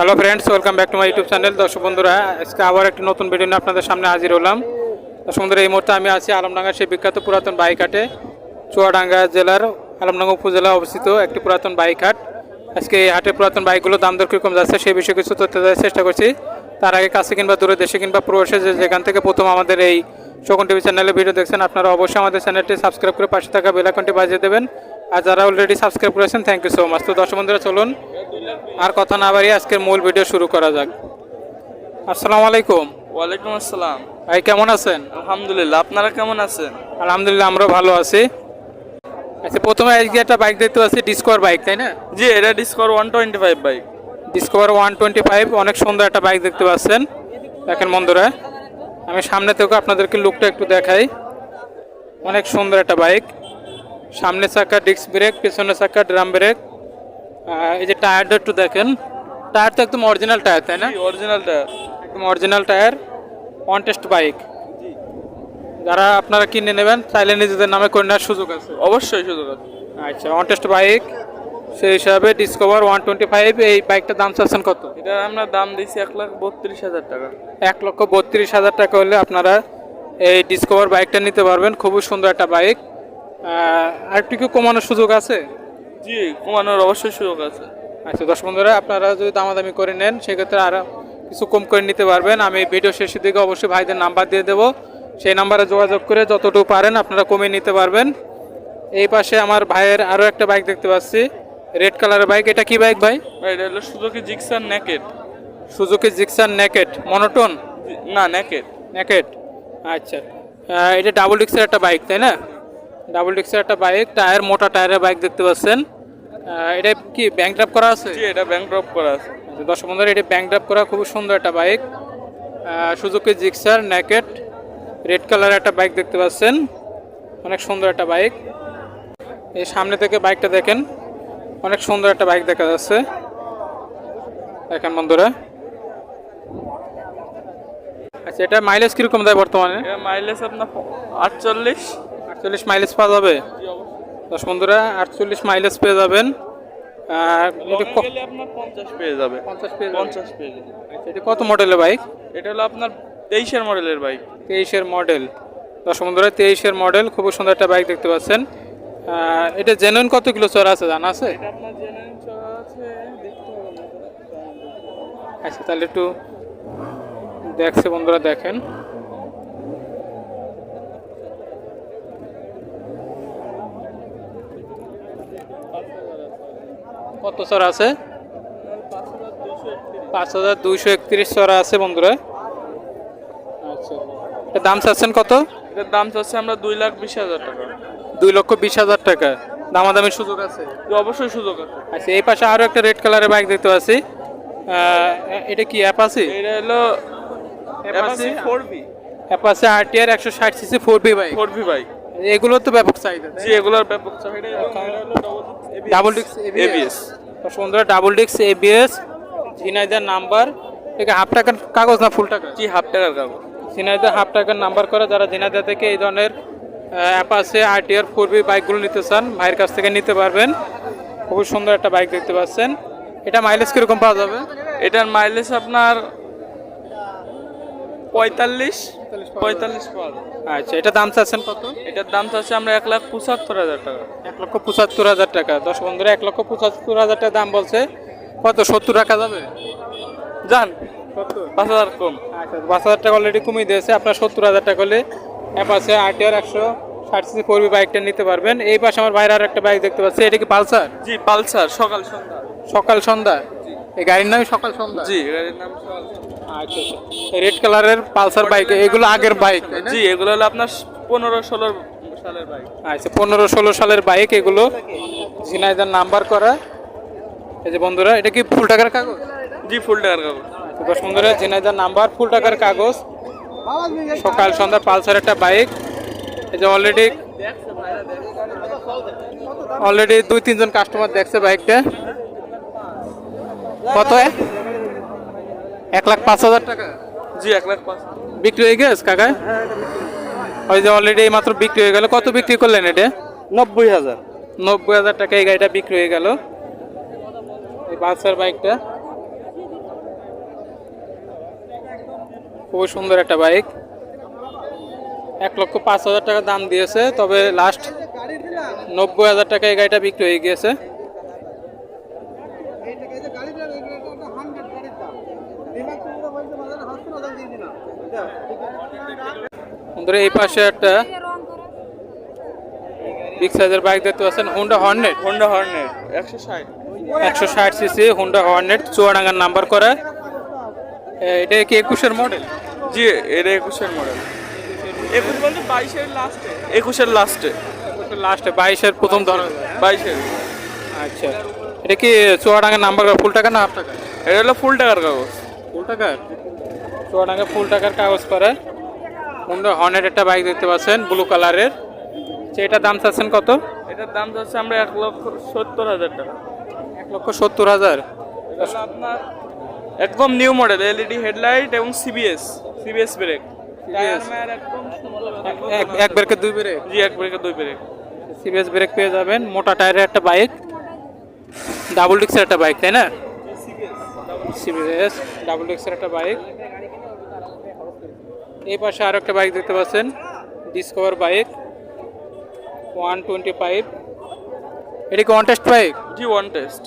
Hello friends welcome back to my YouTube channel দর্শক বন্ধুরা, আজকে আবার একটি নতুন ভিডিও নিয়ে আপনাদের সামনে হাজির হলাম। দর্শক বন্ধুরা এই মুহূর্তে আমি আছি আলমডাঙ্গার সেই বিখ্যাত পুরাতন বাইক হাটে চুয়াডাঙ্গা জেলার আলমডাঙ্গা উপজেলা অবস্থিত একটি পুরাতন বাইক হাট আজকে এই হাটে পুরাতন বাইকগুলোর দাম দর কীরকম যাচ্ছে সেই বিষয়ে কিছু তথ্য দেওয়ার চেষ্টা করছি। তার আগে কাছে কিংবা দূরে দেশে কিংবা প্রবাসে যেখান থেকে প্রথম আমাদের এই শোকন টিভি চ্যানেলে ভিডিও দেখছেন, আপনারা অবশ্যই আমাদের চ্যানেলটি সাবস্ক্রাইব করে পাশে থাকা বেলাকনটি বাজিয়ে দেবেন। আর যারা অলরেডি সাবস্ক্রাইব করেছেন থ্যাংক ইউ সো মাচ তো দর্শক বন্ধুরা, চলুন আর কথা না বাড়িয়ে আজকের মূল ভিডিও শুরু করা যাক। আসসালামু আলাইকুম। ওয়ালাইকুম আসসালাম। ভাই কেমন আছেন? আলহামদুলিল্লাহ আপনারা কেমন আছেন? আলহামদুলিল্লাহ আমরাও ভালো আছি। আচ্ছা প্রথমে আজকে একটা বাইক দেখতে পাচ্ছি ডিসকভার বাইক তাই না? জি এটা Discover one twenty five bike Discover one twenty five অনেক সুন্দর একটা বাইক দেখতে পাচ্ছেন। দেখেন বন্ধুরা আমি সামনে থেকে আপনাদেরকে লুকটা একটু দেখাই। অনেক সুন্দর একটা বাইক সামনে চাকা ডিস্ক ব্রেক পেছনে চাকা ড্রাম ব্রেক এই যে টায়ারটা একটু দেখেন। টায়ার তো একদম অরিজিনাল টায়ার তাই না? Original tyre. একদম original tyre one test bike যারা আপনারা কিনে নেবেন চাইলে নিজেদের নামে করে নেওয়ার সুযোগ আছে। অবশ্যই সুযোগ আছে। আচ্ছা ওয়ান টেস্ট বাইক সেই হিসাবে ডিসকভার ওয়ান টোয়েন্টি ফাইভ এই বাইকটার দাম চাচ্ছেন কত? এটা আমরা দাম দিয়েছি এক লাখ বত্রিশ হাজার টাকা। এক লক্ষ বত্রিশ হাজার টাকা হলে আপনারা এই ডিসকভার বাইকটা নিতে পারবেন। খুবই সুন্দর একটা বাইক আর একটু কি কমানোর সুযোগ আছে? জি কমানোর অবশ্যই সুযোগ আছে। আচ্ছা দশ বন্ধুরা আপনারা যদি দামাদামি করে নেন সেক্ষেত্রে আর কিছু কম করে নিতে পারবেন। আমি ভিডিও শেষের দিকে অবশ্যই ভাইদের নাম্বার দিয়ে দেবো। সেই নাম্বারে যোগাযোগ করে যতটুকু পারেন আপনারা কমিয়ে নিতে পারবেন। এই পাশে আমার ভাইয়ের আরও একটা বাইক দেখতে পাচ্ছি। রেড কালারের বাইক এটা কি বাইক ভাই? এটা হলো Suzuki Gixxer naked Suzuki Gixxer naked monotone না নেকেট নেকেট আচ্ছা। এটা ডাবল ডিক্সের একটা বাইক তাই না? ডাবল ডিক্সের একটা বাইক টায়ার মোটা টায়ারের বাইক দেখতে পাচ্ছেন। এটা কি ব্যাংক ড্রাপ করা আছে? জি এটা ব্যাংক ড্রপ করা আছে। আচ্ছা, দর্শক বন্ধুরা এটি ব্যাংক ড্রাপ করা খুব সুন্দর একটা bike. Suzuki Gixxer naked red colour একটা বাইক দেখতে পাচ্ছেন। অনেক সুন্দর একটা বাইক। এই সামনে থেকে বাইকটা দেখেন অনেক সুন্দর একটা বাইক দেখা যাচ্ছে। দেখেন বন্ধুরা। আচ্ছা এটা মাইলেজ কীরকম দেয় বর্তমানে? মাইলেজ আপনার আটচল্লিশ। আটচল্লিশ মাইলেজ পাওয়া যাবে। দশ বন্ধুরা আটচল্লিশ মাইলেজ পেয়ে যাবেন। পঞ্চাশ পেয়ে যাবে। পঞ্চাশ পেয়ে পঞ্চাশ পেয়ে যাবে। আচ্ছা, এটা কত মডেলের বাইক এটা হলো আপনার তেইশের মডেলের বাইক তেইশের মডেল দশ বন্ধুরা তেইশের মডেল খুব সুন্দর একটা বাইক দেখতে পাচ্ছেন। এটা জেনুইন কত কিলো চড়া আছে জানা আছে? এটা আপনার জেনুইন আছে আচ্ছা তাহলে একটু দেখছে বন্ধুরা দেখেন। কত চড়া আছে? পাঁচ হাজার দুইশো একত্রিশ চড়া আছে বন্ধুরা। আচ্ছা। দাম চাচ্ছেন কত? এটার দাম চাচ্ছে আমরা দুই লাখ বিশ হাজার টাকা। দুই লক্ষ বিশ হাজার টাকা। দামাদামির সুযোগ আছে? অবশ্যই সুযোগ আছে। আচ্ছা এই পাশে আরও একটা রেড কালারের বাইক দেখতে পাচ্ছি। এটা কি অ্যাপাসি এটা হলো Apache four V Apache RTR একশো ষাট CC four V bike. Four V bike. এগুলো তো ব্যাপক চাহিদা জি এগুলোর ব্যাপক চাহিদা ডাবল ডিক্স ABS সুন্দর ডাবল ডিক্স এবিএস ঝিনাইদার নাম্বার এটা হাফ টাকার কাগজ না ফুল টাকা জি হাফ টাকার কাগজ। ঝিনাইদার হাফ টাকার নাম্বার করা যারা ঝিনাইদা থেকে এই ধরনের অ্যাপাসে আরটিআর ফোর বি বাইকগুলো নিতে চান ভাইয়ের কাছ থেকে নিতে পারবেন। খুবই সুন্দর একটা বাইক দেখতে পাচ্ছেন। এটা মাইলেজ কীরকম পাওয়া যাবে? এটার মাইলেজ আপনার পঁয়তাল্লিশ। পঁয়তাল্লিশ পাওয়া। আচ্ছা এটা দাম চাচ্ছেন কত? এটার দাম চাচ্ছে আমরা এক লাখ পঁচাত্তর হাজার টাকা। এক লক্ষ পঁচাত্তর হাজার টাকা। দশ বন্ধুরা এক লক্ষ পঁচাত্তর হাজার টাকা দাম বলছে। কত? সত্তর রাখা যাবে? যান। পাঁচ হাজার কম। আচ্ছা পাঁচ হাজার টাকা অলরেডি কমিয়ে দিয়েছে। আপনার সত্তর হাজার টাকা হলে আরটিআর একশো ষাট সিসি ফোর বাইকটা নিতে পারবেন। এই পাশে আমার বাইরে আর একটা বাইক দেখতে পাচ্ছি। এটা কি পালসার? জি পালসার সকাল সন্ধ্যা। সকাল সন্ধ্যা? এই গাড়ির নামই সকাল সন্ধ্যা? জি গাড়ির নাম সকাল সন্ধ্যা। আচ্ছা রেড কালারের পালসার বাইক এগুলো আগের বাইক জি এগুলো হলো আপনার পনেরো ষোলো সালের বাইক। আচ্ছা পনেরো ষোলো সালের বাইক এগুলো ঝিনাইদার নাম্বার করা। এই যে বন্ধুরা এটা কি ফুল টাকার কাগজ? জি ফুল টাকার কাগজ। আচ্ছা, দশ বন্ধুরা ঝিনাইদার নাম্বার ফুল টাকার কাগজ। সকাল সন্ধ্যা পালসার একটা বাইক। এই যে অলরেডি অলরেডি দুই তিনজন কাস্টমার দেখছে বাইকটা। কত? এক লাখ পাঁচ হাজার টাকা? জি এক লাখ পাঁচ বিক্রি হয়ে গেছে কাকা হ্যাঁ, ওই যে অলরেডি এই মাত্র বিক্রি হয়ে গেল। কত বিক্রি করলেন এটা? নব্বই হাজার। নব্বই হাজার টাকা এই গাড়িটা বিক্রি হয়ে গেল। এই পালসার বাইকটা। খুবই সুন্দর একটা বাইক। এক লক্ষ পাঁচ হাজার টাকা দাম দিয়েছে তবে লাস্ট নব্বই হাজার টাকা এই গাড়িটা বিক্রি হয়ে গিয়েছে। বন্ধুরা এই পাশে একটা বিগ সাইজের বাইক দেখতে পাচ্ছেন হুন্ডা হর্নেট হোন্ডা হর্নেট একশো ষাট। একশো ষাট সিসি হুন্ডা হর্নেট চুয়াডাঙ্গার নাম্বার করা। এটা কি একুশের মডেল জি এটা একুশের মডেল একুশ বলতে বাইশের লাস্টে একুশের লাস্টে লাস্টে বাইশের প্রথম ধরন। বাইশের। আচ্ছা। এটা কি চুয়াডাঙ্গার নাম্বার করা ফুল টাকা না হাফ টাকা? এটা হলো ফুল টাকার কাগজ। ফুল টাকার? চুয়াডাঙ্গা ফুল টাকার কাগজ করে। হুন্ডা হর্নেট একটা বাইক দেখতে পাচ্ছেন ব্লু কালারের এটার দাম চাচ্ছেন কত? এটার দাম যাচ্ছে আমরা এক লক্ষ সত্তর হাজার টাকা। এক লক্ষ সত্তর হাজার। আপনার একদম নিউ মডেল এলইডি হেডলাইট এবং সিবিএস সিবিএস ব্রেক এক ব্রেকে দুই ব্রেক জি এক ব্রেকে দুই ব্রেক সিবিএস ব্রেক পেয়ে যাবেন মোটা টায়ারের একটা বাইক ডাবল ডিক্সের একটা বাইক তাই না? সিবিএস ডাবল ডিক্সের একটা বাইক এই পাশে আরও একটা বাইক দেখতে পাচ্ছেন Discover bike one twenty five এটা কি ওয়ান টেস্ট বাইক জি ওয়ান টেস্ট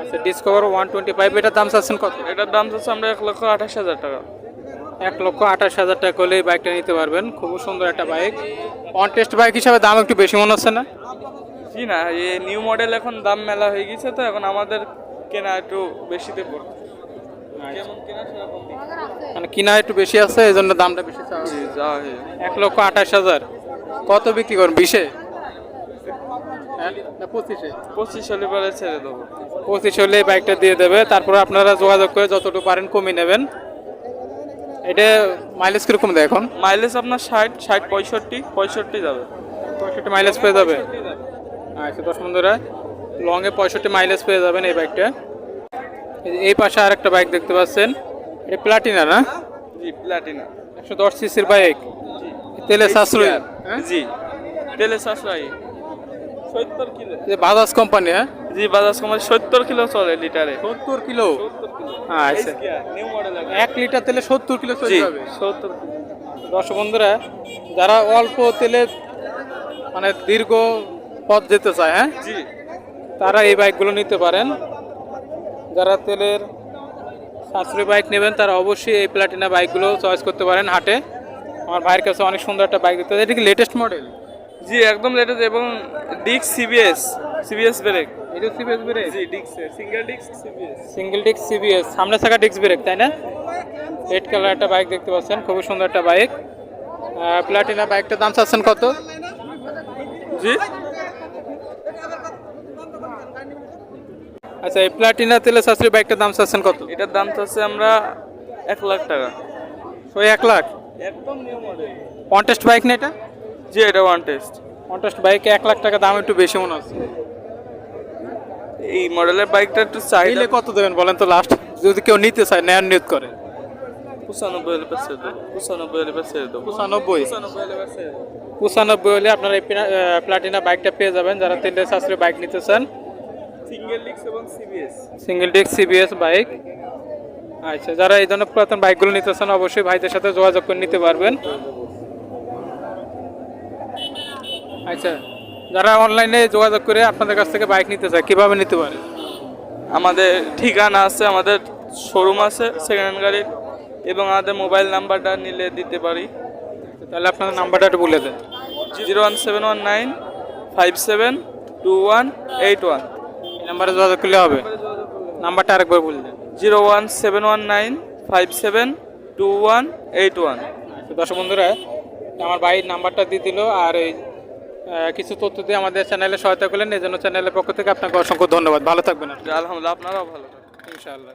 আচ্ছা ডিসকভার ওয়ান টোয়েন্টি ফাইভ এটার দাম চাচ্ছেন কত? এটার দাম যাচ্ছে আমরা এক লক্ষ আঠাশ হাজার টাকা। এক লক্ষ আঠাশ হাজার টাকা করলে এই বাইকটা নিতে পারবেন। খুব সুন্দর একটা বাইক ওয়ান টেস্ট বাইক হিসাবে দাম একটু বেশি মনে হচ্ছে না? জি না এই নিউ মডেল এখন দাম মেলা হয়ে গেছে তো এখন আমাদের কেনা একটু বেশিতে পড়ছে যেমন কেনা সেরকম দিই। মানে কিনা একটু বেশি আছে এই জন্য দামটা বেশি এক লক্ষ আঠাশ হাজার। কত বিক্রি করুন? বিশে? হ্যাঁ? পঁচিশে? পঁচিশ হলে পরে ছেড়ে দেবো। পঁচিশ হলে বাইকটা দিয়ে দেবে। তারপর আপনারা যোগাযোগ করে যতটুকু পারেন কমিয়ে নেবেন। এটা মাইলেজ কীরকম দেয় এখন? মাইলেজ আপনার ষাট ষাট পঁয়ষট্টি পঁয়ষট্টি যাবে। পঁয়ষট্টি মাইলেজ পেয়ে যাবে? আচ্ছা দশ বন্ধুরা লংয়ে পঁয়ষট্টি মাইলেজ পেয়ে যাবেন এই বাইকটা এই পাশে আর একটা বাইক দেখতে পাচ্ছেন। এটা প্লাটিনা না? জি প্লাটিনা একশো দশ সিসির বাইক তেলে সাশ্রয়ী। হ্যাঁ? জি। তেলে সাশ্রয়ী। সত্তর কিলো। যে বাজাজ কোম্পানি হ্যাঁ? জি বাজাজ কোম্পানি সত্তর কিলো চলে লিটারে। সত্তর কিলো? আচ্ছা। নিউ মডেল এক লিটার তেলে সত্তর কিলো চলে যাবে। সত্তর দর্শক বন্ধুরা যারা অল্প তেলে মানে দীর্ঘ পথ যেতে চায় হ্যাঁ? জি। তারা এই বাইকগুলো নিতে পারেন। যারা তেলের সাশ্রয়ী বাইক নেবেন তারা অবশ্যই এই প্লাটিনা বাইকগুলো চয়েস করতে পারেন হাটে। আমার ভাইয়ের কাছে অনেক সুন্দর একটা বাইক দেখতে এটা কি লেটেস্ট মডেল জি একদম লেটেস্ট এবং ডিক্স সিবিএস সিবিএস ব্রেক এটা সিবিএস ব্রেক জি ডিক্স সিঙ্গেল ডিক্স সিবিএস সিঙ্গেল ডিস্ক সিবিএস সামনে থাকা ডিস্ক ব্রেক তাই না? রেড কালার একটা বাইক দেখতে পাচ্ছেন খুবই সুন্দর একটা বাইক প্লাটিনা বাইকটার দাম চাচ্ছেন কত? জি? আচ্ছা এই প্লাটিনা তেলে সাশ্রয়ী বাইকটার দাম চাচ্ছেন কত? এটার দাম চাচ্ছে আমরা এক লাখ টাকা। ওই এক লাখ? একদম নিউ মডেল কন্টেস্ট বাইক না এটা? জি এটা ওয়ান টেস্ট কন্টেস্ট বাইকে এক লাখ টাকা দাম একটু বেশি মনে হচ্ছে। এই মডেলের বাইকটা একটু চাইলে কত দেবেন বলেন তো লাস্ট যদি কেউ নিতে চায় নেয়ার নিয়ত করে। পঁচানব্বই হলে দেবো। পঁচানব্বই হলে দেবো। পঁচানব্বই? পঁচানব্বই হলে আপনারা এই প্লাটিনা বাইকটা পেয়ে যাবেন। যারা তেলের সাশ্রয়ী বাইক নিতে চান সিঙ্গেল ডিক্স এবং CBS single disc CBS bike আচ্ছা যারা এই ধরনের পুরাতন বাইকগুলো নিতে চান অবশ্যই ভাইদের সাথে যোগাযোগ করে নিতে পারবেন। আচ্ছা যারা অনলাইনে যোগাযোগ করে আপনাদের কাছ থেকে বাইক নিতে চায় কীভাবে নিতে পারে? আমাদের ঠিকানা আছে আমাদের শোরুম আছে সেকেন্ড হ্যান্ড গাড়ির এবং আমাদের মোবাইল নাম্বারটা নিলে দিতে পারি। তাহলে আপনার নাম্বারটা একটু বলে দেন। Zero one seven one nine five seven two one eight one. নাম্বারে যোগাযোগ করলে হবে। নাম্বারটা আরেকবার বলে দেন। Zero one seven one nine five seven two one eight one. তো দর্শক বন্ধুরা আমার ভাইয়ের নাম্বারটা দিয়ে দিল আর এই কিছু তথ্য দিয়ে আমাদের চ্যানেলে সহায়তা করলেন। এই জন্য চ্যানেলের পক্ষ থেকে আপনাকে অসংখ্য ধন্যবাদ। ভালো থাকবেন আলহামদুলিল্লাহ আপনারাও ভালো থাকবেন। ইনশাআল্লাহ।